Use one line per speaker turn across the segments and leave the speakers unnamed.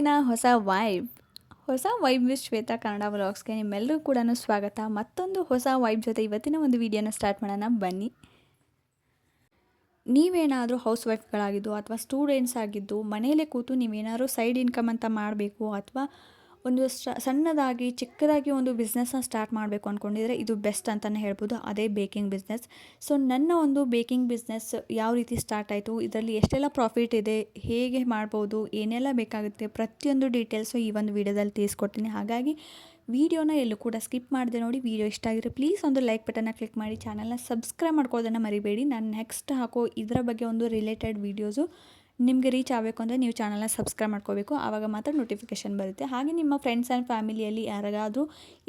ದಿನ ಹೊಸ ವೈಬ್ ಹೊಸ ವೈಬ್ ವಿತ್ ಶ್ವೇತಾ ಕನ್ನಡ ವ್ಲಾಗ್ಸ್ಗೆ ನಿಮ್ಮೆಲ್ಲರೂ ಕೂಡ ಸ್ವಾಗತ. ಮತ್ತೊಂದು ಹೊಸ ವೈಬ್ ಜೊತೆ ಇವತ್ತಿನ ಒಂದು ವಿಡಿಯೋನ ಸ್ಟಾರ್ಟ್ ಮಾಡೋಣ. ಬನ್ನಿ. ನೀವೇನಾದರೂ ಹೌಸ್ ವೈಫ್ಗಳಾಗಿದ್ದು ಅಥವಾ ಸ್ಟೂಡೆಂಟ್ಸ್ ಆಗಿದ್ದು ಮನೆಯಲ್ಲೇ ಕೂತು ನೀವೇನಾದರೂ ಸೈಡ್ ಇನ್ಕಮ್ ಅಂತ ಮಾಡಬೇಕು ಅಥವಾ ಒಂದು ಸಣ್ಣದಾಗಿ, ಚಿಕ್ಕದಾಗಿ ಒಂದು ಬಿಸ್ನೆಸ್ನ ಸ್ಟಾರ್ಟ್ ಮಾಡಬೇಕು ಅಂದ್ಕೊಂಡಿದ್ರೆ ಇದು ಬೆಸ್ಟ್ ಅಂತಲೇ ಹೇಳ್ಬೋದು. ಅದೇ ಬೇಕಿಂಗ್ ಬಿಸ್ನೆಸ್ ಸೊ ನನ್ನ ಒಂದು ಬೇಕಿಂಗ್ ಬಿಸ್ನೆಸ್ ಯಾವ ರೀತಿ ಸ್ಟಾರ್ಟ್ ಆಯಿತು, ಇದರಲ್ಲಿ ಎಷ್ಟೆಲ್ಲ ಪ್ರಾಫಿಟ್ ಇದೆ, ಹೇಗೆ ಮಾಡ್ಬೋದು, ಏನೆಲ್ಲ ಬೇಕಾಗುತ್ತೆ ಪ್ರತಿಯೊಂದು ಡೀಟೇಲ್ಸು ಈ ಒಂದು ವಿಡಿಯೋದಲ್ಲಿ ತಿಳಿಸ್ಕೊಡ್ತೀನಿ. ಹಾಗಾಗಿ, ವಿಡಿಯೋನ ಎಲ್ಲೂ ಕೂಡ ಸ್ಕಿಪ್ ಮಾಡಿದೆ ನೋಡಿ, ವಿಡಿಯೋ ಇಷ್ಟ ಆಗಿದ್ರೆ ಪ್ಲೀಸ್ ಒಂದು ಲೈಕ್ ಬಟನ್ನ ಕ್ಲಿಕ್ ಮಾಡಿ ಚಾನಲ್ನ ಸಬ್ಸ್ಕ್ರೈಬ್ ಮಾಡ್ಕೊಳ್ಳೋದನ್ನು ಮರಿಬೇಡಿ. ನಾನು ನೆಕ್ಸ್ಟ್ ಹಾಕೋ ಇದರ ಬಗ್ಗೆ ಒಂದು ರಿಲೇಟೆಡ್ ವೀಡಿಯೋಸು ನಿಮಗೆ ರೀಚ್ ಆಗಬೇಕು ಅಂದರೆ ನೀವು ಚಾನಲ್ನ ಸಬ್ಸ್ಕ್ರೈಬ್ ಮಾಡ್ಕೋಬೇಕು. ಆವಾಗ ಮಾತ್ರ ನೋಟಿಫಿಕೇಷನ್ ಬರುತ್ತೆ. ಹಾಗೆ ನಿಮ್ಮ ಫ್ರೆಂಡ್ಸ್ ಆ್ಯಂಡ್ ಫ್ಯಾಮಿಲಿಯಲ್ಲಿ ಯಾರಿಗಾದರೂ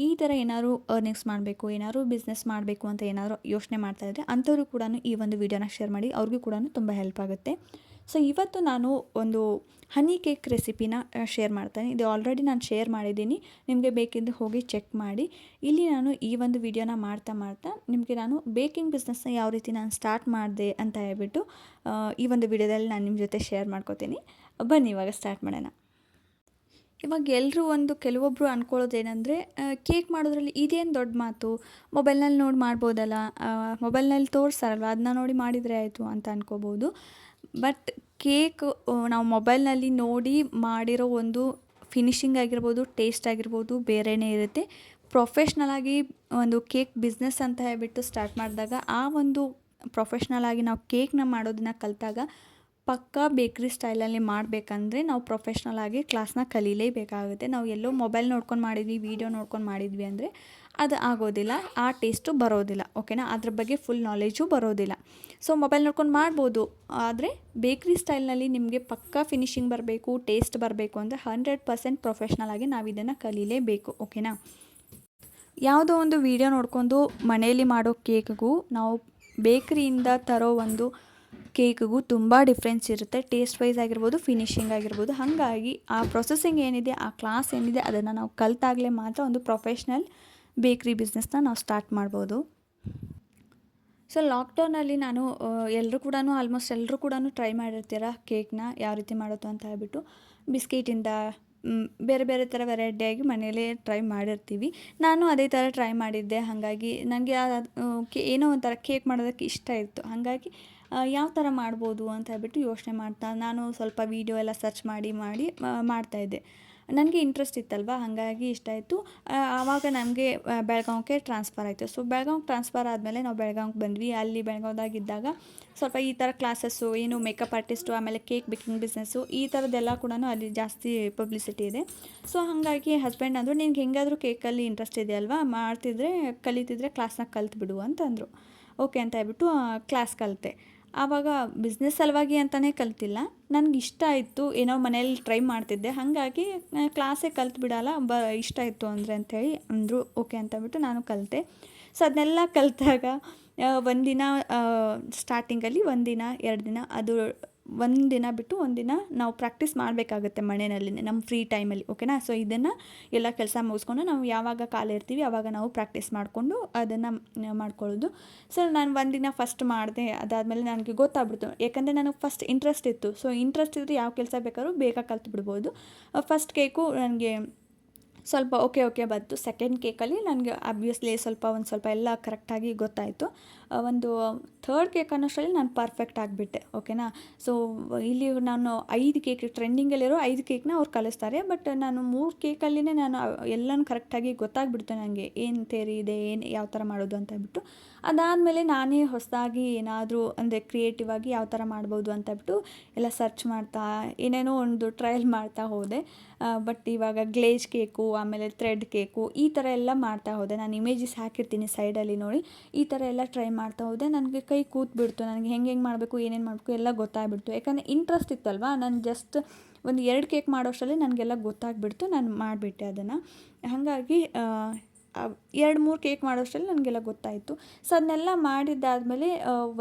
ಈ ಥರ ಏನಾದರೂ ಅರ್ನಿಂಗ್ಸ್ ಮಾಡಬೇಕು, ಏನಾದರೂ ಬಿಸ್ನೆಸ್ ಮಾಡಬೇಕು ಅಂತ ಏನಾದರೂ ಯೋಚನೆ ಮಾಡ್ತಾ ಇದ್ದರೆ ಅಂಥವ್ರು ಕೂಡ ಈ ಒಂದು ವಿಡಿಯೋನ ಶೇರ್ ಮಾಡಿ. ಅವ್ರಿಗೂ ಕೂಡ ತುಂಬ ಹೆಲ್ಪ್ ಆಗುತ್ತೆ. ಸೊ ಇವತ್ತು ನಾನು ಒಂದು ಹನಿ ಕೇಕ್ ರೆಸಿಪಿನ ಶೇರ್ ಮಾಡ್ತೇನೆ. ಇದು ಆಲ್ರೆಡಿ ನಾನು ಶೇರ್ ಮಾಡಿದ್ದೀನಿ. ನಿಮಗೆ ಬೇಕಿದ್ದು ಹೋಗಿ ಚೆಕ್ ಮಾಡಿ. ಇಲ್ಲಿ ನಾನು ಈ ಒಂದು ವಿಡಿಯೋನ ಮಾಡ್ತಾ ಮಾಡ್ತಾ ನಿಮಗೆ ನಾನು ಬೇಕಿಂಗ್ ಬಿಸ್ನೆಸ್ನ ಯಾವ ರೀತಿ ನಾನು ಸ್ಟಾರ್ಟ್ ಮಾಡಿದೆ ಅಂತ ಹೇಳ್ಬಿಟ್ಟು ಈ ಒಂದು ವಿಡಿಯೋದಲ್ಲಿ ನಾನು ನಿಮ್ಮ ಜೊತೆ ಶೇರ್ ಮಾಡ್ಕೋತೀನಿ. ಬನ್ನಿ, ಇವಾಗ ಸ್ಟಾರ್ಟ್ ಮಾಡೋಣ. ಇವಾಗ ಎಲ್ಲರೂ ಒಂದು ಕೆಲವೊಬ್ಬರು ಅಂದ್ಕೊಳ್ಳೋದೇನೆಂದರೆ ಕೇಕ್ ಮಾಡೋದ್ರಲ್ಲಿ ಇದೇನು ದೊಡ್ಡ ಮಾತು? ಮೊಬೈಲ್ನಲ್ಲಿ ನೋಡಿ ಮಾಡ್ಬೋದಲ್ಲ? ಮೊಬೈಲ್ನಲ್ಲಿ ತೋರಿಸ್ತಾರಲ್ವ? ಅದನ್ನ ನೋಡಿ ಮಾಡಿದರೆ ಆಯಿತು ಅಂತ ಅನ್ಕೋಬೋದು. ಬಟ್ ಕೇಕ್ ನಾವು ಮೊಬೈಲ್ನಲ್ಲಿ ನೋಡಿ ಮಾಡಿರೋ ಒಂದು ಫಿನಿಶಿಂಗ್ ಆಗಿರ್ಬೋದು, ಟೇಸ್ಟ್ ಆಗಿರ್ಬೋದು ಬೇರೆಯೇ ಇರುತ್ತೆ. ಪ್ರೊಫೆಷ್ನಲ್ ಆಗಿ ಒಂದು ಕೇಕ್ ಬಿಸ್ನೆಸ್ ಅಂತ ಹೇಳ್ಬಿಟ್ಟು ಸ್ಟಾರ್ಟ್ ಮಾಡಿದಾಗ, ಆ ಒಂದು ಪ್ರೊಫೆಷ್ನಲ್ ಆಗಿ ನಾವು ಕೇಕ್ನ ಮಾಡೋದನ್ನ ಕಲಿತಾಗ, ಪಕ್ಕಾ ಬೇಕ್ರಿ ಸ್ಟೈಲಲ್ಲಿ ಮಾಡಬೇಕಂದ್ರೆ ನಾವು ಪ್ರೊಫೆಷ್ನಲ್ ಆಗಿ ಕ್ಲಾಸ್ನ ಕಲೀಲೇಬೇಕಾಗುತ್ತೆ. ನಾವು ಎಲ್ಲೋ ಮೊಬೈಲ್ ನೋಡ್ಕೊಂಡು ಮಾಡಿದ್ವಿ, ವೀಡಿಯೋ ನೋಡ್ಕೊಂಡು ಮಾಡಿದ್ವಿ ಅಂದರೆ ಅದು ಆಗೋದಿಲ್ಲ, ಆ ಟೇಸ್ಟು ಬರೋದಿಲ್ಲ ಓಕೆನಾ ಅದ್ರ ಬಗ್ಗೆ ಫುಲ್ ನಾಲೆಜು ಬರೋದಿಲ್ಲ. ಸೊ ಮೊಬೈಲ್ ನೋಡ್ಕೊಂಡು ಮಾಡ್ಬೋದು, ಆದರೆ ಬೇಕ್ರಿ ಸ್ಟೈಲ್ನಲ್ಲಿ ನಿಮಗೆ ಪಕ್ಕಾ ಫಿನಿಶಿಂಗ್ ಬರಬೇಕು ಟೇಸ್ಟ್ ಬರಬೇಕು ಅಂದರೆ ಹಂಡ್ರೆಡ್ ಪರ್ಸೆಂಟ್ ಪ್ರೊಫೆಷ್ನಲ್ ಆಗಿ ನಾವು ಇದನ್ನು ಕಲೀಲೇಬೇಕು ಓಕೆನಾ ಯಾವುದೋ ಒಂದು ವಿಡಿಯೋ ನೋಡ್ಕೊಂಡು ಮನೆಯಲ್ಲಿ ಮಾಡೋ ಕೇಕ್ಗೂ ನಾವು ಬೇಕ್ರಿಯಿಂದ ತರೋ ಒಂದು ಕೇಕ್ಗೂ ತುಂಬ ಡಿಫ್ರೆನ್ಸ್ ಇರುತ್ತೆ. ಟೇಸ್ಟ್ ವೈಸ್ ಆಗಿರ್ಬೋದು ಫಿನಿಶಿಂಗ್ ಆಗಿರ್ಬೋದು, ಹಾಗಾಗಿ ಆ ಪ್ರೊಸೆಸಿಂಗ್ ಏನಿದೆ, ಆ ಕ್ಲಾಸ್ ಏನಿದೆ, ಅದನ್ನು ನಾವು ಕಲಿತಾಗಲೇ ಮಾತ್ರ ಒಂದು ಪ್ರೊಫೆಷ್ನಲ್ ಬೇಕ್ರಿ ಬಿಸ್ನೆಸ್ನ ನಾವು ಸ್ಟಾರ್ಟ್ ಮಾಡ್ಬೋದು. ಸೊ ಲಾಕ್ಡೌನಲ್ಲಿ ನಾನು ಎಲ್ಲರೂ ಕೂಡ ಆಲ್ಮೋಸ್ಟ್ ಎಲ್ಲರೂ ಕೂಡ ಟ್ರೈ ಮಾಡಿರ್ತೀರ ಕೇಕ್ನ, ಯಾವ ರೀತಿ ಮಾಡೋದು ಅಂತ ಹೇಳ್ಬಿಟ್ಟು. ಬಿಸ್ಕೆಟಿಂದ ಬೇರೆ ಬೇರೆ ಥರ ವೆರೈಟಿಯಾಗಿ ಮನೆಯಲ್ಲೇ ಟ್ರೈ ಮಾಡಿರ್ತೀವಿ. ನಾನು ಅದೇ ಥರ ಟ್ರೈ ಮಾಡಿದ್ದೆ, ಹಾಗಾಗಿ ನನಗೆ ಏನೋ ಒಂಥರ ಕೇಕ್ ಮಾಡೋದಕ್ಕೆ ಇಷ್ಟ ಇತ್ತು. ಹಾಗಾಗಿ ಯಾವ ಥರ ಮಾಡ್ಬೋದು ಅಂತ ಹೇಳ್ಬಿಟ್ಟು ಯೋಚನೆ ಮಾಡ್ತಾ, ನಾನು ಸ್ವಲ್ಪ ವೀಡಿಯೋ ಎಲ್ಲ ಸರ್ಚ್ ಮಾಡಿ ಮಾಡಿ ಮಾಡ್ತಾಯಿದ್ದೆ ನನಗೆ ಇಂಟ್ರೆಸ್ಟ್ ಇತ್ತಲ್ವ? ಹಾಗಾಗಿ ಇಷ್ಟ ಆಯಿತು. ಆವಾಗ ನಮಗೆ ಬೆಳಗಾವಿಗೆ ಟ್ರಾನ್ಸ್ಫರ್ ಆಯಿತು. ಸೊ ಬೆಳಗಾವಿಗೆ ಟ್ರಾನ್ಸ್ಫರ್ ಆದಮೇಲೆ ನಾವು ಬೆಳಗಾವಿಗೆ ಬಂದ್ವಿ. ಅಲ್ಲಿ ಬೆಳಗಾವಿದಾಗಿದ್ದಾಗ ಸ್ವಲ್ಪ ಈ ಥರ ಕ್ಲಾಸಸ್ಸು ಏನು ಮೇಕಪ್ ಆರ್ಟಿಸ್ಟು ಆಮೇಲೆ ಕೇಕ್ ಬೇಕಿಂಗ್ ಬಿಸ್ನೆಸ್ಸು ಈ ಥರದ್ದೆಲ್ಲ ಕೂಡ ಅಲ್ಲಿ ಜಾಸ್ತಿ ಪಬ್ಲಿಸಿಟಿ ಇದೆ. ಸೊ ಹಾಗಾಗಿ ಹಸ್ಬೆಂಡ್ ಅಂದರು, ನಿನ್ಗೆ ಹೆಂಗಾದರೂ ಕೇಕಲ್ಲಿ ಇಂಟ್ರೆಸ್ಟ್ ಇದೆ ಅಲ್ವಾ? ಮಾಡ್ತಿದ್ರೆ, ಕಲಿತಿದ್ರೆ ಕ್ಲಾಸ್ನ ಕಲ್ತ್ಬಿಡು ಅಂತಂದರು. ಓಕೆ ಅಂತ ಹೇಳ್ಬಿಟ್ಟು ಕ್ಲಾಸ್ ಕಲಿತೆ. ಆವಾಗ ಬಿಸ್ನೆಸ್ ಸಲುವಾಗಿ ಅಂತಲೇ ಕಲ್ತಿಲ್ಲ. ನನಗೆ ಇಷ್ಟ ಇತ್ತು ಏನೋ ಮನೇಲಿ ಟ್ರೈ ಮಾಡ್ತಿದ್ದೆ. ಹಾಗಾಗಿ ಕ್ಲಾಸೇ ಕಲ್ತು ಬಿಡಲ್ಲ, ಬ, ಇಷ್ಟ ಇತ್ತು ಅಂದರೆ ಅಂಥೇಳಿ ಅಂದರು ಓಕೆ ಅಂತ ಬಿಟ್ಟು ನಾನು ಕಲಿತೆ. ಸೊ ಅದನ್ನೆಲ್ಲ ಕಲಿತಾಗ ಒಂದಿನ ಸ್ಟಾರ್ಟಿಂಗಲ್ಲಿ ಒಂದಿನ, ಎರಡು ದಿನ, ಅದು ಒಂದು ದಿನ ಬಿಟ್ಟು ಒಂದಿನ ನಾವು ಪ್ರಾಕ್ಟೀಸ್ ಮಾಡಬೇಕಾಗುತ್ತೆ ಮನೆಯಲ್ಲಿ ನಮ್ಮ ಫ್ರೀ ಟೈಮಲ್ಲಿ ಓಕೆನಾ ಸೊ ಇದನ್ನು ಎಲ್ಲ ಕೆಲಸ ಮುಗಿಸ್ಕೊಂಡು ನಾವು ಯಾವಾಗ ಕಾಲ ಇರ್ತೀವಿ ಆವಾಗ ನಾವು ಪ್ರಾಕ್ಟೀಸ್ ಮಾಡಿಕೊಂಡು ಅದನ್ನು ಮಾಡ್ಕೊಳ್ಳೋದು. ಸೊ ನಾನು ಒಂದಿನ ಫಸ್ಟ್ ಮಾಡಿದೆ, ಅದಾದಮೇಲೆ ನನಗೆ ಗೊತ್ತಾಗ್ಬಿಡ್ತು. ಯಾಕಂದರೆ ನನಗೆ ಫಸ್ಟ್ ಇಂಟ್ರೆಸ್ಟ್ ಇತ್ತು. ಸೊ ಇಂಟ್ರೆಸ್ಟ್ ಇದ್ದರೆ ಯಾವ ಕೆಲಸ ಬೇಕಾದ್ರೂ ಬೇಗ ಕಲ್ತು ಬಿಡ್ಬೋದು ಫಸ್ಟ್ ಕೇಕು ನನಗೆ ಸ್ವಲ್ಪ ಓಕೆ ಓಕೆ ಬಂತು. ಸೆಕೆಂಡ್ ಕೇಕಲ್ಲಿ ನನಗೆ ಆಬ್ವಿಯಸ್ಲಿ ಸ್ವಲ್ಪ ಒಂದು ಸ್ವಲ್ಪ ಎಲ್ಲ ಕರೆಕ್ಟಾಗಿ ಗೊತ್ತಾಯಿತು. ಒಂದು ಥರ್ಡ್ ಕೇಕ್ ಅನ್ನೋಷ್ಟರಲ್ಲಿ ನಾನು ಪರ್ಫೆಕ್ಟ್ ಆಗಿಬಿಟ್ಟೆ ಓಕೆನಾ ಸೊ ಇಲ್ಲಿ ನಾನು ಐದು ಕೇಕ್ ಟ್ರೆಂಡಿಂಗಲ್ಲಿರೋ ಐದು ಕೇಕ್ನ ಅವ್ರು ಕಲಿಸ್ತಾರೆ ಬಟ್ ನಾನು ಮೂರು ಕೇಕಲ್ಲಿನೇ ನಾನು ಎಲ್ಲನೂ ಕರೆಕ್ಟಾಗಿ ಗೊತ್ತಾಗ್ಬಿಡ್ತು ನನಗೆ ಏನು ತೇರಿ ಇದೆ, ಏನು ಯಾವ ಥರ ಮಾಡೋದು ಅಂತ ಹೇಳ್ಬಿಟ್ಟು. ಅದಾದಮೇಲೆ ನಾನೇ ಹೊಸದಾಗಿ ಏನಾದರೂ ಅಂದರೆ ಕ್ರಿಯೇಟಿವ್ ಆಗಿ ಯಾವ ಥರ ಮಾಡ್ಬೋದು ಅಂತ ಬಿಟ್ಟು ಎಲ್ಲ ಸರ್ಚ್ ಮಾಡ್ತಾ, ಏನೇನೋ ಒಂದು ಟ್ರಯಲ್ ಮಾಡ್ತಾ ಹೋದೆ. ಬಟ್ ಇವಾಗ ಗ್ಲೇಜ್ ಕೇಕು ಆಮೇಲೆ ಥ್ರೆಡ್ ಕೇಕು ಈ ಥರ ಎಲ್ಲ ಮಾಡ್ತಾ ಹೋದೆ. ನಾನು ಇಮೇಜಸ್ ಹಾಕಿರ್ತೀನಿ ಸೈಡಲ್ಲಿ ನೋಡಿ. ಈ ಥರ ಎಲ್ಲ ಟ್ರೈ ಮಾಡ್ತಾ ಹೋದೆ. ನನಗೆ ಕೈ ಕೂತ್ಬಿಡ್ತು. ನನಗೆ ಹೆಂಗೆ ಹೆಂಗೆ ಮಾಡಬೇಕು, ಏನೇನು ಮಾಡಬೇಕು ಎಲ್ಲ ಗೊತ್ತಾಗ್ಬಿಡ್ತು. ಯಾಕಂದರೆ ಇಂಟ್ರೆಸ್ಟ್ ಇತ್ತಲ್ವ? ನಾನು ಜಸ್ಟ್ ಒಂದು ಎರಡು ಕೇಕ್ ಮಾಡೋಷ್ಟರಲ್ಲಿ ನನಗೆಲ್ಲ ಗೊತ್ತಾಗ್ಬಿಡ್ತು. ನಾನು ಮಾಡಿಬಿಟ್ಟೆ ಅದನ್ನು. ಹಾಗಾಗಿ ಎರಡು ಮೂರು ಕೇಕ್ ಮಾಡೋಷ್ಟರಲ್ಲಿ ನನಗೆಲ್ಲ ಗೊತ್ತಾಯಿತು. ಸೊ ಅದನ್ನೆಲ್ಲ ಮಾಡಿದ್ದಾದಮೇಲೆ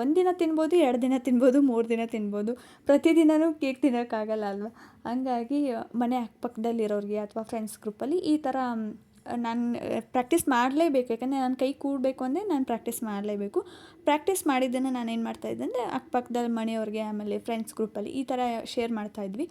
ಒಂದಿನ ತಿನ್ಬೋದು, ಎರಡು ದಿನ ತಿನ್ಬೋದು, ಮೂರು ದಿನ ತಿನ್ಬೋದು. ಪ್ರತಿದಿನವೂ ಕೇಕ್ ತಿನ್ನೋಕ್ಕಾಗಲ್ಲ ಅಲ್ವಾ? ಹಂಗಾಗಿ ಮನೆ ಅಕ್ಕಪಕ್ಕದಲ್ಲಿರೋರಿಗೆ ಅಥವಾ ಫ್ರೆಂಡ್ಸ್ ಗ್ರೂಪಲ್ಲಿ ಈ ಥರ ನಾನು ಪ್ರಾಕ್ಟೀಸ್ ಮಾಡಲೇಬೇಕು. ಯಾಕಂದರೆ ನನ್ನ ಕೈ ಕೂಡಬೇಕು ಅಂದರೆ ನಾನು ಪ್ರಾಕ್ಟೀಸ್ ಮಾಡಲೇಬೇಕು. ಪ್ರಾಕ್ಟೀಸ್ ಮಾಡಿದ್ದನ್ನು ನಾನು ಏನು ಮಾಡ್ತಾಯಿದ್ದೆ ಅಂದರೆ ಅಕ್ಕಪಕ್ಕದಲ್ಲಿ ಮನೆಯವ್ರಿಗೆ, ಆಮೇಲೆ ಫ್ರೆಂಡ್ಸ್ ಗ್ರೂಪಲ್ಲಿ ಈ ಥರ ಶೇರ್ ಮಾಡ್ತಾಯಿದ್ವಿ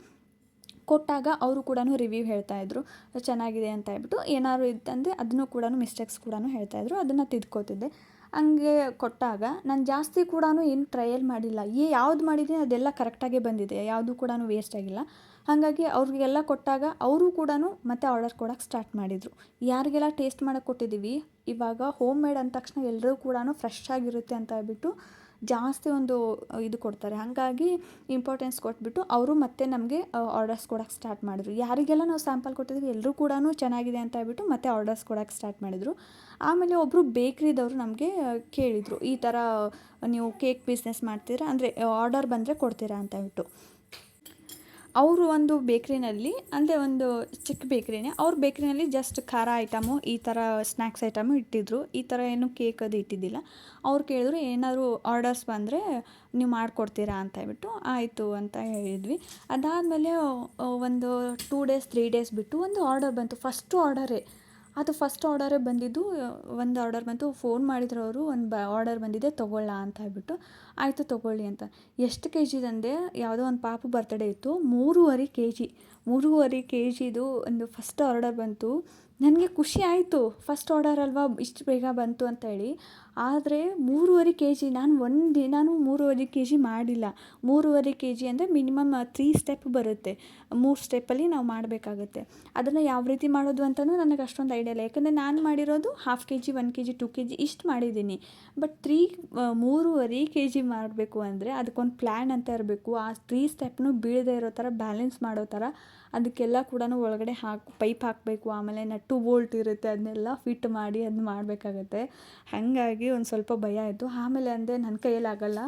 ಕೊಟ್ಟಾಗ ಅವರು ಕೂಡ ರಿವ್ಯೂ ಹೇಳ್ತಾಯಿದ್ರು ಚೆನ್ನಾಗಿದೆ ಅಂತ ಹೇಳ್ಬಿಟ್ಟು ಏನಾದ್ರು ಇತ್ತಂದರೆ ಅದನ್ನು ಕೂಡ ಮಿಸ್ಟೇಕ್ಸ್ ಕೂಡ ಹೇಳ್ತಾಯಿದ್ರು ಅದನ್ನು ತಿದ್ಕೋತಿದ್ದೆ. ಹಂಗೆ ಕೊಟ್ಟಾಗ ನಾನು ಜಾಸ್ತಿ ಕೂಡ ಏನು ಟ್ರಯಲ್ ಮಾಡಿಲ್ಲ. ಏ ಯಾವ್ದು ಮಾಡಿದ್ದೀನಿ ಅದೆಲ್ಲ ಕರೆಕ್ಟಾಗೇ ಬಂದಿದೆ. ಯಾವುದು ಕೂಡ ವೇಸ್ಟ್ ಆಗಿಲ್ಲ. ಹಾಗಾಗಿ ಅವ್ರಿಗೆಲ್ಲ ಕೊಟ್ಟಾಗ ಅವರು ಕೂಡ ಮತ್ತೆ ಆರ್ಡರ್ ಕೊಡೋಕ್ಕೆ ಸ್ಟಾರ್ಟ್ ಮಾಡಿದರು. ಯಾರಿಗೆಲ್ಲ ಟೇಸ್ಟ್ ಮಾಡೋಕ್ಕೆ ಕೊಟ್ಟಿದ್ದೀವಿ? ಇವಾಗ ಹೋಮ್ ಮೇಡ್ ಅಂದ ತಕ್ಷಣ ಎಲ್ಲರೂ ಕೂಡ ಫ್ರೆಶ್ ಆಗಿರುತ್ತೆ ಅಂತ ಹೇಳ್ಬಿಟ್ಟು ಜಾಸ್ತಿ ಒಂದು ಇದು ಕೊಡ್ತಾರೆ. ಹಾಗಾಗಿ ಇಂಪಾರ್ಟೆನ್ಸ್ ಕೊಟ್ಬಿಟ್ಟು ಅವರು ಮತ್ತೆ ನಮಗೆ ಆರ್ಡರ್ಸ್ ಕೊಡೋಕ್ಕೆ ಸ್ಟಾರ್ಟ್ ಮಾಡಿದ್ರು. ಯಾರಿಗೆಲ್ಲ ನಾವು ಸ್ಯಾಂಪಲ್ ಕೊಟ್ಟಿದ್ವಿ ಎಲ್ಲರೂ ಕೂಡ ಚೆನ್ನಾಗಿದೆ ಅಂತ ಹೇಳ್ಬಿಟ್ಟು ಮತ್ತೆ ಆರ್ಡರ್ಸ್ ಕೊಡೋಕ್ಕೆ ಸ್ಟಾರ್ಟ್ ಮಾಡಿದರು. ಆಮೇಲೆ ಒಬ್ಬರು ಬೇಕ್ರಿದವರು ನಮಗೆ ಕೇಳಿದರು, ಈ ಥರ ನೀವು ಕೇಕ್ ಬಿಸ್ನೆಸ್ ಮಾಡ್ತೀರಾ? ಅಂದರೆ ಆರ್ಡರ್ ಬಂದರೆ ಕೊಡ್ತೀರಾ ಅಂತ ಹೇಳ್ಬಿಟ್ಟು. ಅವರು ಒಂದು ಬೇಕ್ರಿನಲ್ಲಿ, ಅಂದರೆ ಒಂದು ಚಿಕ್ಕ ಬೇಕ್ರಿನೇ, ಅವ್ರ ಬೇಕ್ರಿನಲ್ಲಿ ಜಸ್ಟ್ ಖಾರ ಐಟಮು ಈ ಥರ ಸ್ನ್ಯಾಕ್ಸ್ ಐಟಮು ಇಟ್ಟಿದ್ರು. ಈ ಥರ ಏನು ಕೇಕ್ ಅದು ಇಟ್ಟಿದ್ದಿಲ್ಲ. ಅವ್ರು ಕೇಳಿದ್ರು, ಏನಾದರೂ ಆರ್ಡರ್ಸ್ ಬಂದರೆ ನೀವು ಮಾಡಿಕೊಡ್ತೀರಾ ಅಂತ ಹೇಳ್ಬಿಟ್ಟು, ಆಯಿತು ಅಂತ ಹೇಳಿದ್ವಿ. ಅದಾದಮೇಲೆ ಒಂದು ಟೂ ಡೇಸ್ ತ್ರೀ ಡೇಸ್ ಬಿಟ್ಟು ಒಂದು ಆರ್ಡರ್ ಬಂತು. ಫಸ್ಟು ಆರ್ಡರೇ ಅದು ಫಸ್ಟ್ ಆರ್ಡರೇ ಬಂದಿದ್ದು, ಒಂದು ಆರ್ಡರ್ ಬಂತು. ಫೋನ್ ಮಾಡಿದ್ರು ಅವರು ಒಂದು ಬ ಆರ್ಡರ್ ಬಂದಿದೆ, ತೊಗೊಳ್ಳ ಅಂತ ಹೇಳ್ಬಿಟ್ಟು. ಆಯಿತು ತೊಗೊಳ್ಳಿ ಅಂತ. ಎಷ್ಟು ಕೆ ಜಿದಂದೆ ಯಾವುದೋ ಒಂದು ಪಾಪು ಬರ್ತಡೇ ಇತ್ತು. ಮೂರುವರೆ ಕೆ ಜಿ ಮೂರುವರೆ ಕೆ ಜಿದು ಒಂದು ಫಸ್ಟ್ ಆರ್ಡರ್ ಬಂತು. ನನಗೆ ಖುಷಿ ಆಯಿತು. ಫಸ್ಟ್ ಆರ್ಡರ್ ಅಲ್ವಾ? ಇಷ್ಟು ಬೇಗ ಬಂತು ಅಂತ ಹೇಳಿ ಆದರೆ ಮೂರುವರೆ ಕೆ ಜಿ ನಾನು ಒಂದು ದಿನಾನೂ ಮೂರುವರೆ ಕೆ ಜಿ ಮಾಡಿಲ್ಲ. ಮೂರುವರೆ ಕೆ ಜಿ ಅಂದರೆ ಮಿನಿಮಮ್ ತ್ರೀ ಸ್ಟೆಪ್ ಬರುತ್ತೆ. ಮೂರು ಸ್ಟೆಪ್ಪಲ್ಲಿ ನಾವು ಮಾಡಬೇಕಾಗುತ್ತೆ. ಅದನ್ನು ಯಾವ ರೀತಿ ಮಾಡೋದು ಅಂತಲೂ ನನಗೆ ಅಷ್ಟೊಂದು ಐಡಿಯಾ ಇಲ್ಲ. ಯಾಕಂದರೆ ನಾನು ಮಾಡಿರೋದು half K G one K G two K G ಇಷ್ಟು ಮಾಡಿದ್ದೀನಿ. ಬಟ್ ತ್ರೀ ಮೂರುವರೆ ಕೆ ಜಿ ಮಾಡಬೇಕು ಅಂದರೆ ಅದಕ್ಕೊಂದು ಪ್ಲ್ಯಾನ್ ಅಂತ ಇರಬೇಕು. ಆ ತ್ರೀ ಸ್ಟೆಪ್ನು ಬೀಳದೇ ಇರೋ ಥರ ಬ್ಯಾಲೆನ್ಸ್ ಮಾಡೋ ಥರ ಅದಕ್ಕೆಲ್ಲ ಕೂಡ ಒಳಗಡೆ ಹಾಕಿ, ಪೈಪ್ ಹಾಕಬೇಕು, ಆಮೇಲೆ ನಟ್ಟು ಬೋಲ್ಟ್ ಇರುತ್ತೆ, ಅದನ್ನೆಲ್ಲ ಫಿಟ್ ಮಾಡಿ ಅದನ್ನ ಮಾಡಬೇಕಾಗತ್ತೆ. ಹಾಗಾಗಿ ಒಂದು ಸ್ವಲ್ಪ ಭಯ ಆಯಿತು. ಆಮೇಲೆ ಅಂದೆ ನನ್ನ ಕೈಯಲ್ಲಿ ಆಗೋಲ್ಲ.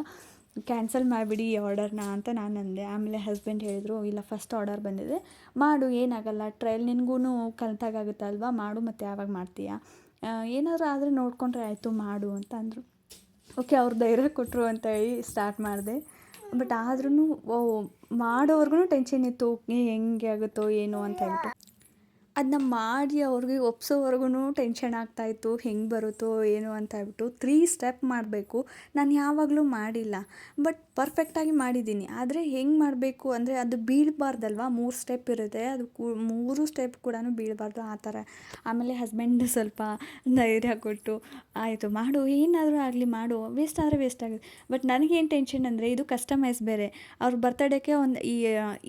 ಕ್ಯಾನ್ಸಲ್ ಮಾಡಿಬಿಡಿ ಈ ಆರ್ಡರ್ನ ಅಂತ ನಾನು ಅಂದೆ. ಆಮೇಲೆ ಹಸ್ಬೆಂಡ್ ಹೇಳಿದರು, ಇಲ್ಲ ಫಸ್ಟ್ ಆರ್ಡರ್ ಬಂದಿದೆ. ಮಾಡು, ಏನಾಗಲ್ಲ. ಟ್ರಯಲ್ ನಿನಗೂ ಕಲ್ತಾಗುತ್ತಲ್ವ ಮಾಡು ಮತ್ತು ಯಾವಾಗ ಮಾಡ್ತೀಯಾ? ಏನಾದರೂ ಆದರೆ ನೋಡಿಕೊಂಡ್ರೆ ಆಯಿತು, ಮಾಡು ಅಂತ ಅಂದರು. ಓಕೆ ಅವ್ರು ಧೈರ್ಯ ಕೊಟ್ಟರು ಅಂತ ಹೇಳಿ ಸ್ಟಾರ್ಟ್ ಮಾಡಿದೆ. ಬಟ್ ಆದ್ರೂ ಮಾಡೋವರೆಗೂ ಟೆನ್ಷನ್ ಇತ್ತು ಹೆಂಗೆ ಆಗುತ್ತೋ ಏನೋ ಅಂತ ಹೇಳ್ಬಿಟ್ಟು. ಅದನ್ನ ಮಾಡಿ ಅವ್ರಿಗೆ ಒಪ್ಸೋವರೆಗೂ ಟೆನ್ಷನ್ ಆಗ್ತಾಯಿತ್ತು, ಹೆಂಗೆ ಬರುತ್ತೋ ಏನು ಅಂತ ಹೇಳ್ಬಿಟ್ಟು ತ್ರೀ ಸ್ಟೆಪ್ ಮಾಡಬೇಕು. ನಾನು ಯಾವಾಗಲೂ ಮಾಡಿಲ್ಲ. ಬಟ್ ಪರ್ಫೆಕ್ಟಾಗಿ ಮಾಡಿದ್ದೀನಿ. ಆದರೆ ಹೆಂಗೆ ಮಾಡಬೇಕು ಅಂದರೆ ಅದು ಬೀಳಬಾರ್ದಲ್ವ? ಮೂರು ಸ್ಟೆಪ್ ಇರುತ್ತೆ. ಅದು ಕೂ, ಮೂರು ಸ್ಟೆಪ್ ಕೂಡ ಬೀಳಬಾರ್ದು ಆ ಥರ. ಆಮೇಲೆ ಹಸ್ಬೆಂಡ್ ಸ್ವಲ್ಪ ಧೈರ್ಯ ಕೊಟ್ಟು, ಆಯಿತು ಮಾಡು, ಏನಾದರೂ ಆಗಲಿ ಮಾಡು. ವೇಸ್ಟ್ ಆದರೆ ವೇಸ್ಟ್ ಆಗುತ್ತೆ. ಬಟ್ ನನಗೇನು ಟೆನ್ಷನ್ ಅಂದರೆ ಇದು ಕಸ್ಟಮೈಸ್ ಬೇರೆ. ಅವ್ರ ಬರ್ತಡೇಗೆ ಒಂದು ಈ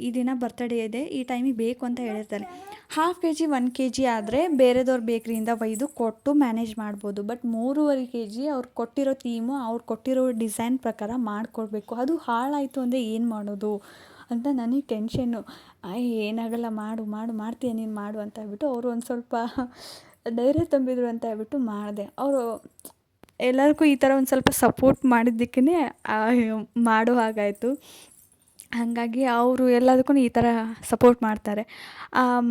ಈ ದಿನ ಬರ್ತಡೇ ಇದೆ. ಈ ಟೈಮಿಗೆ ಬೇಕು ಅಂತ ಹೇಳಿರ್ತಾರೆ half K G one K G ಆದರೆ ಬೇರೆದವ್ರ ಬೇಕ್ರಿಯಿಂದ ಒಯ್ದು ಕೊಟ್ಟು ಮ್ಯಾನೇಜ್ ಮಾಡ್ಬೋದು. ಬಟ್ ಮೂರುವರೆ ಕೆ ಜಿ ಅವ್ರು ಕೊಟ್ಟಿರೋ ಥೀಮು ಅವ್ರು ಕೊಟ್ಟಿರೋ ಡಿಸೈನ್ ಪ್ರಕಾರ ಮಾಡಿಕೊಡ್ಬೇಕು. ಅದು ಹಾಳಾಯಿತು ಅಂದರೆ ಏನು ಮಾಡೋದು? ಅಂತ ನನಗೆ ಟೆನ್ಷನ್ನು ಆಯ್ ಏನಾಗಲ್ಲ, ಮಾಡು ಮಾಡು, ಮಾಡ್ತೀಯ ನೀನು, ಮಾಡು ಅಂತ ಹೇಳ್ಬಿಟ್ಟು ಅವರು ಒಂದು ಸ್ವಲ್ಪ ಧೈರ್ಯ ತುಂಬಿದ್ರು ಅಂತ ಹೇಳ್ಬಿಟ್ಟು ಮಾಡಿದೆ. ಅವರು ಎಲ್ಲರಿಗೂ ಈ ಥರ ಒಂದು ಸ್ವಲ್ಪ ಸಪೋರ್ಟ್ ಮಾಡಿದ್ದಕ್ಕೇ ಮಾಡೋ ಹಾಗಾಯಿತು. ಹಾಗಾಗಿ ಅವರು ಎಲ್ಲದಕ್ಕೂ ಈ ಥರ ಸಪೋರ್ಟ್ ಮಾಡ್ತಾರೆ.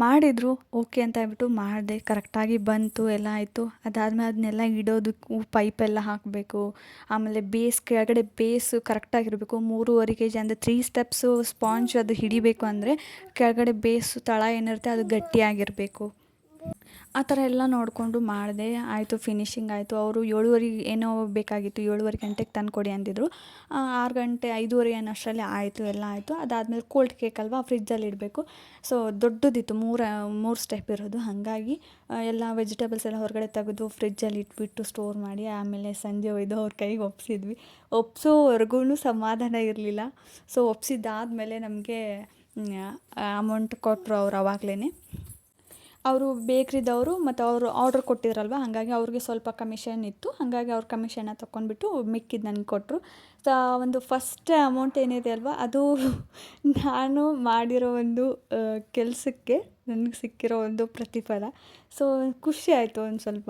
ಮಾಡಿದರು ಓಕೆ ಅಂತ ಹೇಳ್ಬಿಟ್ಟು ಮಾಡಿದೆ. ಕರೆಕ್ಟಾಗಿ ಬಂತು, ಎಲ್ಲ ಆಯಿತು. ಅದಾದಮೇಲೆ ಅದನ್ನೆಲ್ಲ ಇಡೋದಕ್ಕೂ ಪೈಪೆಲ್ಲ ಹಾಕಬೇಕು. ಆಮೇಲೆ ಬೇಸ್ ಕೆಳಗಡೆ ಬೇಸು ಕರೆಕ್ಟಾಗಿರಬೇಕು ಮೂರುವರೆ ಕೆ ಜಿ ಅಂದರೆ ತ್ರೀ ಸ್ಟೆಪ್ಸು ಸ್ಪಾಂಜ್ ಅದು ಹಿಡಿಬೇಕು ಅಂದರೆ ಕೆಳಗಡೆ ಬೇಸು ತಳ ಏನಿರುತ್ತೆ ಅದು ಗಟ್ಟಿಯಾಗಿರಬೇಕು. ಆ ಥರ ಎಲ್ಲ ನೋಡಿಕೊಂಡು ಮಾಡಿದೆ. ಆಯಿತು ಫಿನಿಶಿಂಗ್ ಆಯಿತು. ಅವರು ಏಳುವರೆಗೆ ಏನೋ ಬೇಕಾಗಿತ್ತು, ಏಳುವರೆ ಗಂಟೆಗೆ ತಂದುಕೊಡಿ ಅಂದಿದ್ರು. ಆರು ಗಂಟೆ, ಐದೂವರೆ ಅನ್ನೋಷ್ಟರಲ್ಲಿ ಆಯಿತು, ಎಲ್ಲ ಆಯಿತು. ಅದಾದಮೇಲೆ ಕೋಲ್ಡ್ ಕೇಕ್ ಅಲ್ವಾ ಫ್ರಿಜ್ಜಲ್ಲಿ ಇಡಬೇಕು. ಸೊ ದೊಡ್ಡದಿತ್ತು, ಮೂರು ಮೂರು ಸ್ಟೆಪ್ ಇರೋದು. ಹಾಗಾಗಿ ಎಲ್ಲ ವೆಜಿಟೇಬಲ್ಸ್ ಎಲ್ಲ ಹೊರಗಡೆ ತೆಗೆದು ಫ್ರಿಜ್ಜಲ್ಲಿ ಇಟ್ಬಿಟ್ಟು ಸ್ಟೋರ್ ಮಾಡಿ, ಆಮೇಲೆ ಸಂಜೆ ಒಯ್ದು ಅವ್ರ ಕೈಗೆ ಒಪ್ಸಿದ್ವಿ. ಒಪ್ಸೋವರೆಗೂ ಸಮಾಧಾನ ಇರಲಿಲ್ಲ. ಸೊ ಒಪ್ಸಿದ್ದಾದಮೇಲೆ ನಮಗೆ ಅಮೌಂಟ್ ಕೊಟ್ಟರು ಅವ್ರು ಅವಾಗಲೇ ಅವರು ಬೇಕ್ರಿದವರು ಮತ್ತು ಅವರು ಆರ್ಡ್ರ್ ಕೊಟ್ಟಿದ್ರಲ್ವ, ಹಾಗಾಗಿ ಅವ್ರಿಗೆ ಸ್ವಲ್ಪ ಕಮಿಷನ್ ಇತ್ತು. ಹಾಗಾಗಿ ಅವ್ರ ಕಮಿಷನ್ನ ತೊಗೊಂಡ್ಬಿಟ್ಟು ಮಿಕ್ಕಿದ್ದು ನನಗೆ ಕೊಟ್ಟರು ಸೊ ಒಂದು ಫಸ್ಟ್ ಅಮೌಂಟ್ ಏನಿದೆ ಅಲ್ವ, ಅದು ನಾನು ಮಾಡಿರೋ ಒಂದು ಕೆಲಸಕ್ಕೆ ನನಗೆ ಸಿಕ್ಕಿರೋ ಒಂದು ಪ್ರತಿಫಲ. ಸೊ ಖುಷಿ ಆಯಿತು ಒಂದು ಸ್ವಲ್ಪ.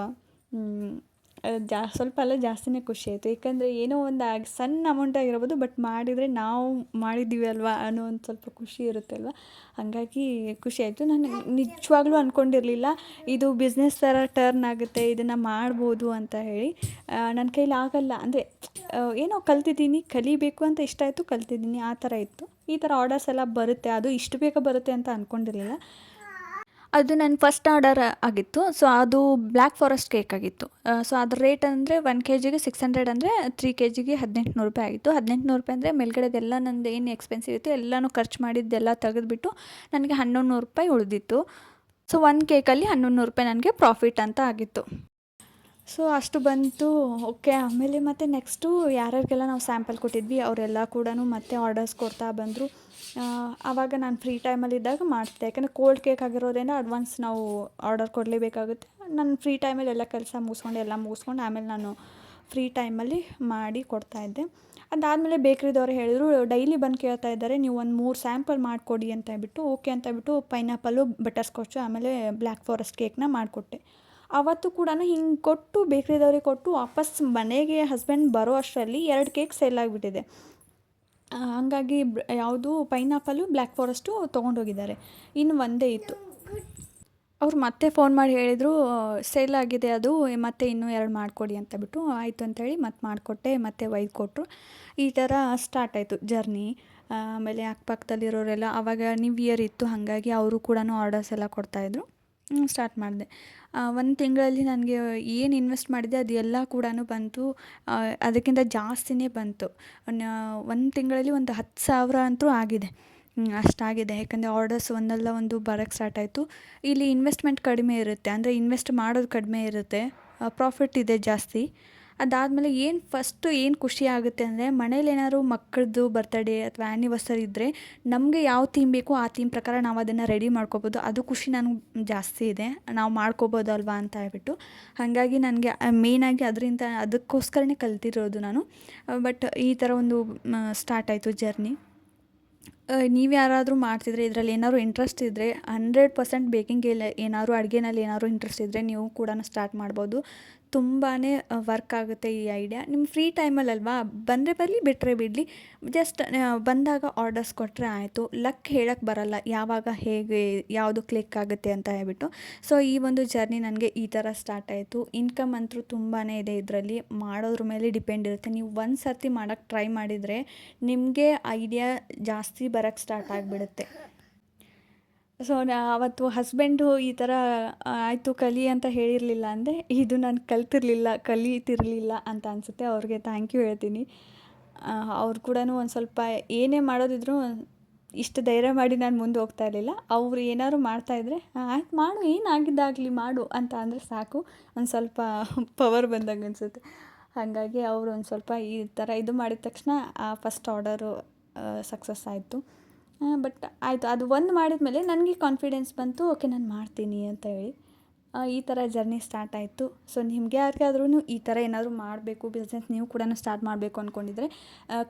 ಜಾ ಸ್ವಲ್ಪ ಅಲ್ಲ ಜಾಸ್ತಿನೇ ಖುಷಿ ಆಯಿತು. ಏಕೆಂದರೆ ಏನೋ ಒಂದು ಆಗಿ ಸಣ್ಣ ಅಮೌಂಟ್ ಆಗಿರ್ಬೋದು ಬಟ್ ಮಾಡಿದರೆ ನಾವು ಮಾಡಿದ್ದೀವಿ ಅಲ್ವಾ ಅನ್ನೋ ಒಂದು ಸ್ವಲ್ಪ ಖುಷಿ ಇರುತ್ತೆ ಅಲ್ವಾ? ಹಾಗಾಗಿ ಖುಷಿ ಆಯಿತು. ನಾನು ನಿಜವಾಗ್ಲೂ ಅಂದ್ಕೊಂಡಿರಲಿಲ್ಲ ಇದು ಬಿಸ್ನೆಸ್ ಥರ ಟರ್ನ್ ಆಗುತ್ತೆ, ಇದನ್ನು ಮಾಡ್ಬೋದು ಅಂತ ಹೇಳಿ. ನನ್ನ ಕೈಲಿ ಆಗಲ್ಲ. ಅಂದರೆ ಏನೋ ಕಲ್ತಿದ್ದೀನಿ, ಕಲಿಬೇಕು ಅಂತ ಇಷ್ಟ ಆಯಿತು, ಕಲ್ತಿದ್ದೀನಿ. ಆ ಥರ ಇತ್ತು. ಈ ಥರ ಆರ್ಡರ್ಸ್ ಎಲ್ಲ ಬರುತ್ತೆ, ಅದು ಇಷ್ಟು ಬೇಗ ಬರುತ್ತೆ ಅಂತ ಅಂದ್ಕೊಂಡಿರಲಿಲ್ಲ ಅದು ನನ್ನ ಫಸ್ಟ್ ಆರ್ಡರ್ ಆಗಿತ್ತು. ಸೊ ಅದು ಬ್ಲ್ಯಾಕ್ ಫಾರೆಸ್ಟ್ ಕೇಕ್ ಆಗಿತ್ತು. ಸೊ ಅದ್ರ ರೇಟ್ ಅಂದರೆ ಒನ್ ಕೆ ಜಿಗೆ ಸಿಕ್ಸ್ ಹಂಡ್ರೆಡ್ ಅಂದರೆ ತ್ರೀ ಕೆ ಜಿಗೆ ಹದಿನೆಂಟು ನೂರು ರೂಪಾಯಿ ಆಗಿತ್ತು. ಹದಿನೆಂಟು ನೂರು ರೂಪಾಯಿ ಅಂದರೆ ಮೇಲ್ಗಡೆದೆಲ್ಲ ನಂದು ಏನು ಎಕ್ಸ್ಪೆನ್ಸಿವ್ ಇತ್ತು ಎಲ್ಲನೂ ಖರ್ಚು ಮಾಡಿದ್ದೆಲ್ಲ ತೆಗೆದುಬಿಟ್ಟು ನನಗೆ ಹನ್ನೊಂದು ನೂರು ರೂಪಾಯಿ ಉಳಿದಿತ್ತು. ಸೊ ಒಂದು ಕೇಕಲ್ಲಿ ಹನ್ನೊಂದು ನೂರು ರೂಪಾಯಿ ನನಗೆ ಪ್ರಾಫಿಟ್ ಅಂತ ಆಗಿತ್ತು. ಸೊ ಅಷ್ಟು ಬಂತು. ಓಕೆ ಆಮೇಲೆ ಮತ್ತು ನೆಕ್ಸ್ಟು ಯಾರ್ಯಾರಿಗೆಲ್ಲ ನಾವು ಸ್ಯಾಂಪಲ್ ಕೊಟ್ಟಿದ್ವಿ, ಅವರೆಲ್ಲ ಕೂಡ ಮತ್ತೆ ಆರ್ಡರ್ಸ್ ಕೊಡ್ತಾ ಬಂದರು. ಆವಾಗ ನಾನು ಫ್ರೀ ಟೈಮಲ್ಲಿದ್ದಾಗ ಮಾಡ್ತಿದ್ದೆ. ಯಾಕಂದರೆ ಕೋಲ್ಡ್ ಕೇಕ್ ಆಗಿರೋದ್ರಿಂದ ಅಡ್ವಾನ್ಸ್ ನಾವು ಆರ್ಡರ್ ಕೊಡಲೇಬೇಕಾಗುತ್ತೆ. ನಾನು ಫ್ರೀ ಟೈಮಲ್ಲಿ ಎಲ್ಲ ಕೆಲಸ ಮುಗಿಸ್ಕೊಂಡು, ಎಲ್ಲ ಮುಗಿಸ್ಕೊಂಡು. ಆಮೇಲೆ ನಾನು ಫ್ರೀ ಟೈಮಲ್ಲಿ ಮಾಡಿ ಕೊಡ್ತಾಯಿದ್ದೆ ಅದಾದಮೇಲೆ ಬೇಕ್ರಿದವ್ರು ಹೇಳಿದ್ರು, ಡೈಲಿ ಬಂದು ಕೇಳ್ತಾ ಇದ್ದಾರೆ. ನೀವು ಒಂದು ಮೂರು ಸ್ಯಾಂಪಲ್ ಮಾಡಿಕೊಡಿ ಅಂತ ಹೇಳ್ಬಿಟ್ಟು ಓಕೆ ಅಂತ ಹೇಳ್ಬಿಟ್ಟು ಪೈನಾಪಲ್ಲು ಬಟರ್ ಸ್ಕಾಚು ಆಮೇಲೆ ಬ್ಲ್ಯಾಕ್ ಫಾರೆಸ್ಟ್ ಕೇಕ್ನ ಮಾಡಿಕೊಟ್ಟೆ. ಅವತ್ತು ಕೂಡ ಹಿಂಗೆ ಕೊಟ್ಟು, ಬೇಕ್ರಿದವ್ರಿಗೆ ಕೊಟ್ಟು ವಾಪಸ್ ಮನೆಗೆ ಹಸ್ಬೆಂಡ್ ಬರೋ ಅಷ್ಟರಲ್ಲಿ ಎರಡು ಕೇಕ್ ಸೇಲ್ ಆಗಿಬಿಟ್ಟಿದೆ. ಹಂಗಾಗಿ ಯಾವುದು ಪೈನಾಪಲ್ಲು ಬ್ಲ್ಯಾಕ್ ಫಾರೆಸ್ಟು ತೊಗೊಂಡೋಗಿದ್ದಾರೆ. ಇನ್ನು ಒಂದೇ ಇತ್ತು. ಅವ್ರು ಮತ್ತೆ ಫೋನ್ ಮಾಡಿ ಹೇಳಿದರು ಸೇಲ್ ಆಗಿದೆ ಅದು, ಮತ್ತೆ ಇನ್ನೂ ಎರಡು ಮಾಡಿಕೊಡಿ ಅಂತ ಬಿಟ್ಟು, ಆಯಿತು ಅಂತೇಳಿ ಮತ್ತೆ ಮಾಡಿಕೊಟ್ಟೆ, ಮತ್ತೆ ಒಯ್ದು ಕೊಟ್ಟರು ಈ ಥರ ಸ್ಟಾರ್ಟ್ ಆಯಿತು ಜರ್ನಿ ಆಮೇಲೆ ಅಕ್ಕಪಕ್ಕದಲ್ಲಿರೋರೆಲ್ಲ ಆವಾಗ ನ್ಯೂ ಇಯರ್ ಇತ್ತು, ಹಾಗಾಗಿ ಅವರು ಕೂಡ ಆರ್ಡರ್ಸ್ ಎಲ್ಲ ಕೊಡ್ತಾಯಿದ್ರು ಸ್ಟಾರ್ಟ್ ಮಾಡಿದೆ. ಒಂದು ತಿಂಗಳಲ್ಲಿ ನನಗೆ ಏನು ಇನ್ವೆಸ್ಟ್ ಮಾಡಿದೆ ಅದು ಎಲ್ಲ ಕೂಡ ಬಂತು. ಅದಕ್ಕಿಂತ ಜಾಸ್ತಿನೇ ಬಂತು. ಒಂದು ತಿಂಗಳಲ್ಲಿ ಒಂದು ಹತ್ತು ಸಾವಿರ ಅಂತೂ ಆಗಿದೆ. ಅಷ್ಟಾಗಿದೆ. ಯಾಕಂದರೆ ಆರ್ಡರ್ಸ್ ಒಂದಲ್ಲ ಒಂದು ಬರೋಕ್ಕೆ ಸ್ಟಾರ್ಟ್ ಆಯಿತು. ಇಲ್ಲಿ ಇನ್ವೆಸ್ಟ್ಮೆಂಟ್ ಕಡಿಮೆ ಇರುತ್ತೆ. ಅಂದರೆ ಇನ್ವೆಸ್ಟ್ ಮಾಡೋದು ಕಡಿಮೆ ಇರುತ್ತೆ. ಪ್ರಾಫಿಟ್ ಇದೆ ಜಾಸ್ತಿ. ಅದಾದಮೇಲೆ ಏನು ಫಸ್ಟು ಏನು ಖುಷಿ ಆಗುತ್ತೆ ಅಂದರೆ ಮನೇಲಿ ಏನಾದ್ರು ಮಕ್ಕಳದ್ದು ಬರ್ತಡೇ ಅಥವಾ ಆ್ಯನಿವರ್ಸರಿ ಇದ್ದರೆ ನಮಗೆ ಯಾವ ಥೀಮ್ ಬೇಕೋ ಆ ಥೀಮ್ ಪ್ರಕಾರ ನಾವು ಅದನ್ನು ರೆಡಿ ಮಾಡ್ಕೋಬೋದು. ಅದು ಖುಷಿ ನನಗೆ ಜಾಸ್ತಿ ಇದೆ. ನಾವು ಮಾಡ್ಕೋಬೋದಲ್ವಾ ಅಂತ ಹೇಳ್ಬಿಟ್ಟು. ಹಾಗಾಗಿ ನನಗೆ ಮೇಯ್ನಾಗಿ ಅದರಿಂದ ಅದಕ್ಕೋಸ್ಕರನೇ ಕಲ್ತಿರೋದು ನಾನು. ಬಟ್ ಈ ಥರ ಒಂದು ಸ್ಟಾರ್ಟ್ ಆಯಿತು ಜರ್ನಿ ನೀವು ಯಾರಾದರೂ ಮಾಡ್ತಿದ್ರೆ ಇದರಲ್ಲಿ ಏನಾದ್ರು ಇಂಟ್ರೆಸ್ಟ್ ಇದ್ದರೆ ಹಂಡ್ರೆಡ್ ಪರ್ಸೆಂಟ್ ಬೇಕಿಂಗ್ ಏನಾದ್ರು ಅಡುಗೆನಲ್ಲಿ ಏನಾದ್ರು ಇಂಟ್ರೆಸ್ಟ್ ಇದ್ದರೆ ನೀವು ಕೂಡ ಸ್ಟಾರ್ಟ್ ಮಾಡ್ಬೋದು. ತುಂಬಾ ವರ್ಕ್ ಆಗುತ್ತೆ ಈ ಐಡಿಯಾ ನಿಮ್ಮ ಫ್ರೀ ಟೈಮಲ್ಲಲ್ವಾ ಬಂದರೆ ಬರಲಿ ಬಿಟ್ಟರೆ ಬಿಡಲಿ ಜಸ್ಟ್ ಬಂದಾಗ ಆರ್ಡರ್ಸ್ ಕೊಟ್ಟರೆ ಆಯಿತು. ಲಕ್ ಹೇಳಕ್ಕೆ ಬರಲ್ಲ, ಯಾವಾಗ ಹೇಗೆ, ಯಾವುದು ಕ್ಲಿಕ್ ಆಗುತ್ತೆ ಅಂತ ಹೇಳ್ಬಿಟ್ಟು. ಸೊ ಈ ಒಂದು ಜರ್ನಿ ನನಗೆ ಈ ಥರ ಸ್ಟಾರ್ಟ್ ಆಯಿತು. ಇನ್ಕಮ್ ಅಂತೂ ತುಂಬಾ ಇದೆ ಇದರಲ್ಲಿ. ಮಾಡೋದ್ರ ಮೇಲೆ ಡಿಪೆಂಡ್ ಇರುತ್ತೆ. ನೀವು ಒಂದು ಸರ್ತಿ ಮಾಡೋಕ್ಕೆ ಟ್ರೈ ಮಾಡಿದರೆ ನಿಮಗೆ ಐಡಿಯಾ ಜಾಸ್ತಿ ಬರೋಕ್ಕೆ ಸ್ಟಾರ್ಟ್ ಆಗಿಬಿಡುತ್ತೆ. ಸೊ ಅವತ್ತು ಹಸ್ಬೆಂಡು ಈ ಥರ ಆಯಿತು ಕಲಿ ಅಂತ ಹೇಳಿರಲಿಲ್ಲ ಅಂದರೆ, ಇದು ನಾನು ಕಲ್ತಿರಲಿಲ್ಲ, ಕಲಿತಿರಲಿಲ್ಲ ಅಂತ ಅನಿಸುತ್ತೆ. ಅವ್ರಿಗೆ ಥ್ಯಾಂಕ್ ಯು ಹೇಳ್ತೀನಿ. ಅವ್ರು ಕೂಡ ಒಂದು ಸ್ವಲ್ಪ ಏನೇ ಮಾಡೋದಿದ್ರು ಇಷ್ಟು ಧೈರ್ಯ ಮಾಡಿ ನಾನು ಮುಂದೆ ಹೋಗ್ತಾ ಇರಲಿಲ್ಲ. ಅವ್ರು ಏನಾದ್ರು ಮಾಡ್ತಾಯಿದ್ರೆ ಆಯ್ತು ಮಾಡು ಏನಾಗಿದ್ದಾಗಲಿ ಮಾಡು ಅಂತ ಅಂದರೆ ಸಾಕು. ಒಂದು ಸ್ವಲ್ಪ ಪವರ್ ಬಂದಂಗೆ ಅನಿಸುತ್ತೆ. ಹಾಗಾಗಿ ಅವರು ಒಂದು ಸ್ವಲ್ಪ ಈ ಥರ ಇದು ಮಾಡಿದ ತಕ್ಷಣ, ಆ ಫಸ್ಟ್ ಆರ್ಡರು ಸಕ್ಸಸ್ ಆಯಿತು. ಬಟ್ ಆಯಿತು, ಅದು ಒಂದು ಮಾಡಿದ ಮೇಲೆ ನನಗೆ ಕಾನ್ಫಿಡೆನ್ಸ್ ಬಂತು ಓಕೆ ನಾನು ಮಾಡ್ತೀನಿ ಅಂತ ಹೇಳಿ. ಈ ಥರ ಜರ್ನಿ ಸ್ಟಾರ್ಟ್ ಆಯಿತು. ಸೊ ನಿಮಗೆ ಯಾರಿಗಾದ್ರೂ ಈ ಥರ ಏನಾದರೂ ಮಾಡಬೇಕು ಬಿಸ್ನೆಸ್ ನೀವು ಕೂಡ ಸ್ಟಾರ್ಟ್ ಮಾಡಬೇಕು ಅಂದ್ಕೊಂಡಿದ್ರೆ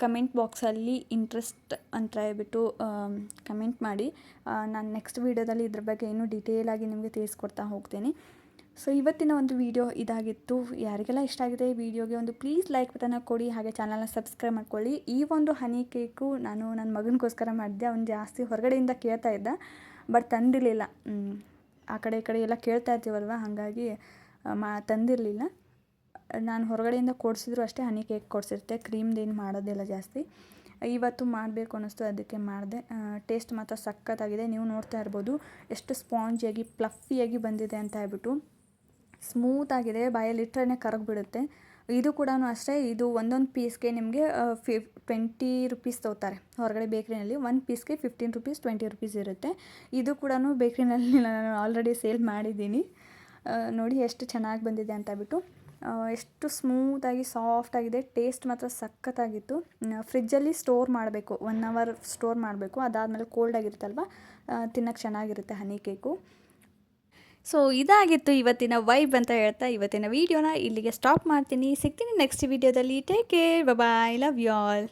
ಕಮೆಂಟ್ ಬಾಕ್ಸಲ್ಲಿ ಇಂಟ್ರೆಸ್ಟ್ ಅಂತ ಹೇಳ್ಬಿಟ್ಟು ಕಮೆಂಟ್ ಮಾಡಿ. ನಾನು ನೆಕ್ಸ್ಟ್ ವೀಡಿಯೋದಲ್ಲಿ ಇದ್ರ ಬಗ್ಗೆ ಇನ್ನೂ ಡೀಟೇಲಾಗಿ ನಿಮಗೆ ತಿಳಿಸ್ಕೊಡ್ತಾ ಹೋಗ್ತೀನಿ. ಸೊ ಇವತ್ತಿನ ಒಂದು ವಿಡಿಯೋ ಇದಾಗಿತ್ತು. ಯಾರಿಗೆಲ್ಲ ಇಷ್ಟ ಆಗಿದೆ ಈ ವಿಡಿಯೋಗೆ ಒಂದು ಪ್ಲೀಸ್ ಲೈಕ್ ಬಟನ್ನ ಕೊಡಿ, ಹಾಗೆ ಚಾನಲ್ನ ಸಬ್ಸ್ಕ್ರೈಬ್ ಮಾಡ್ಕೊಳ್ಳಿ. ಈ ಒಂದು ಹನಿ ಕೇಕು ನಾನು ನನ್ನ ಮಗನಿಗೋಸ್ಕರ ಮಾಡಿದೆ. ಅವ್ನು ಜಾಸ್ತಿ ಹೊರಗಡೆಯಿಂದ ಕೇಳ್ತಾ ಇದ್ದ ಬಟ್ ತಂದಿರಲಿಲ್ಲ. ಆ ಕಡೆ ಈ ಕಡೆ ಎಲ್ಲ ಕೇಳ್ತಾ ಇರ್ತೀವಲ್ವ? ಹಾಗಾಗಿ ಮಾ, ತಂದಿರಲಿಲ್ಲ. ನಾನು ಹೊರಗಡೆಯಿಂದ ಕೊಡಿಸಿದ್ರು ಅಷ್ಟೇ ಹನಿ ಕೇಕ್ ಕೊಡಿಸಿರ್ತೆ ಕ್ರೀಮ್ದೇನು ಮಾಡೋದಿಲ್ಲ ಜಾಸ್ತಿ. ಇವತ್ತು ಮಾಡಬೇಕು ಅನ್ನಿಸ್ತು, ಅದಕ್ಕೆ ಮಾಡಿದೆ. ಟೇಸ್ಟ್ ಮಾತ್ರ ಸಖತ್ತಾಗಿದೆ. ನೀವು ನೋಡ್ತಾ ಇರ್ಬೋದು. ಎಷ್ಟು ಸ್ಪಾಂಜಿಯಾಗಿ ಪ್ಲಫಿಯಾಗಿ ಬಂದಿದೆ ಅಂತ ಹೇಳ್ಬಿಟ್ಟು. ಸ್ಮೂತಾಗಿದೆ ಬಾಯಲ್ಲಿ ಕರಗ್ಬಿಡುತ್ತೆ. ಇದು ಕೂಡ ಅಷ್ಟೇ, ಇದು ಒಂದೊಂದು ಪೀಸ್ಗೆ ನಿಮಗೆ ಫಿ ಟ್ವೆಂಟಿ ರುಪೀಸ್ ತೊಗೊತಾರೆ. ಹೊರಗಡೆ ಬೇಕ್ರಿನಲ್ಲಿ ಒನ್ ಪೀಸ್ಗೆ ಫಿಫ್ಟೀನ್ ರುಪೀಸ್ ಟ್ವೆಂಟಿ ರುಪೀಸ್ ಇರುತ್ತೆ. ಇದು ಕೂಡ ಬೇಕ್ರಿನಲ್ಲಿ ನಾನು ಆಲ್ರೆಡಿ ಸೇಲ್ ಮಾಡಿದ್ದೀನಿ. ನೋಡಿ ಎಷ್ಟು ಚೆನ್ನಾಗಿ ಬಂದಿದೆ ಅಂತ ಬಿಟ್ಟು. ಎಷ್ಟು ಸ್ಮೂತಾಗಿ ಸಾಫ್ಟಾಗಿದೆ ಟೇಸ್ಟ್ ಮಾತ್ರ ಸಖತ್ತಾಗಿತ್ತು. ಫ್ರಿಜ್ಜಲ್ಲಿ ಸ್ಟೋರ್ ಮಾಡಬೇಕು ಒನ್ ಅವರ್ ಸ್ಟೋರ್ ಮಾಡಬೇಕು, ಅದಾದಮೇಲೆ ಕೋಲ್ಡ್ ಆಗಿರುತ್ತಲ್ವ? ತಿನ್ನೋಕ್ಕೆ ಚೆನ್ನಾಗಿರುತ್ತೆ ಹನಿ ಕೇಕು ಸೊ ಇದಾಗಿತ್ತು ಇವತ್ತಿನ ವೈಬ್ ಅಂತ ಹೇಳ್ತಾ ಇವತ್ತಿನ ವೀಡಿಯೋನ ಇಲ್ಲಿಗೆ ಸ್ಟಾಪ್ ಮಾಡ್ತೀನಿ. ಸಿಗ್ತೀನಿ ನೆಕ್ಸ್ಟ್ ವೀಡಿಯೋದಲ್ಲಿ take care bye love you all